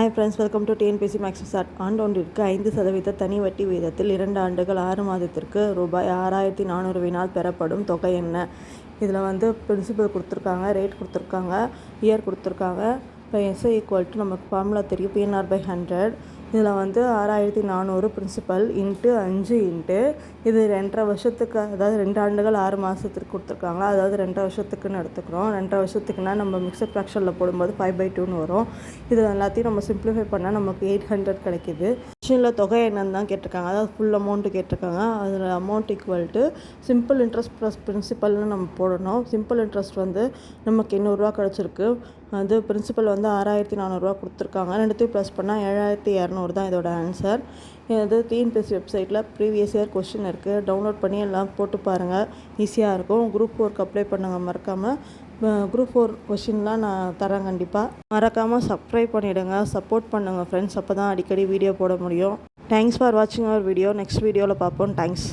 Hi friends welcome to TNPSC maths chat ஆண்டொன்றிற்கு ஐந்து சதவீத தனி வட்டி வீதத்தில் இரண்டு ஆண்டுகள் ஆறு மாதத்திற்கு ரூபாய் ஆறாயிரத்தி நானூறுவினால் பெறப்படும் தொகை என்ன? இதில் வந்து பிரின்சிபல் கொடுத்துருக்காங்க ரேட் கொடுத்துருக்காங்க இயர் கொடுத்துருக்காங்க. இப்போ எஸ்ஐ ஈக்குவல் டு நமக்கு ஃபார்முலா தெரியும். பிஎன்ஆர் பை ஹண்ட்ரட் இதில் வந்து ஆறாயிரத்தி நானூறு பிரின்சிபல் இன்ட்டு அஞ்சு இன்ட்டு. இது ரெண்டரை வருஷத்துக்கு அதாவது ரெண்டு ஆண்டுகள் ஆறு மாதத்துக்கு கொடுத்துருக்காங்க அதாவது ரெண்டரை வருஷத்துக்குன்னு எடுத்துக்கிறோம். ரெண்டரை வருஷத்துக்குன்னா நம்ம மிக்சர் ஃப்ராக்ஷனில் போடும்போது ஃபைவ் பை டூன்னு வரும். இது எல்லாத்தையும் நம்ம சிம்ப்ளிஃபை பண்ணால் நமக்கு எயிட் ஹண்ட்ரட் கிடைக்கிது. ஆப்ஷனில் தொகை என்னன்னு தான் கேட்டிருக்காங்க. அதாவது ஃபுல் அமௌண்ட்டு கேட்டிருக்காங்க. அதில் amount equal to simple interest plus பிரின்சிபல்னு நம்ம போடணும். சிம்பிள் இன்ட்ரெஸ்ட் வந்து நமக்கு எண்ணூறுரூவா கிடச்சிருக்கு. அது பிரின்சிபல் வந்து ஆறாயிரத்தி நானூறுரூவா கொடுத்துருக்காங்க. ரெண்டுத்தையும் ப்ளஸ் பண்ணால் ஏழாயிரத்தி இரநூறு தான் இதோட ஆன்சர் இது டிஎன்பிஎஸ்சி வெப்சைட்டில் ப்ரீவியஸ் இயர் கொஷின் இருக்குது. டவுன்லோட் பண்ணி எல்லாம் போட்டு பாருங்கள் ஈஸியாக இருக்கும். குரூப் ஃபோருக்கு அப்ளை பண்ணுங்கள் மறக்காமல் குரூப் ஃபோர் கொஷின்லாம் நான் தரேன் கண்டிப்பாக மறக்காமல் சப்ஸ்கிரைப் பண்ணிவிடுங்க சப்போர்ட் பண்ணுங்கள் ஃப்ரெண்ட்ஸ் அப்போ தான் அடிக்கடி வீடியோ போட முடியும். தேங்க்ஸ் ஃபார் வாட்சிங் அவர் வீடியோ நெக்ஸ்ட் வீடியோவில் பார்ப்போம். தேங்க்ஸ்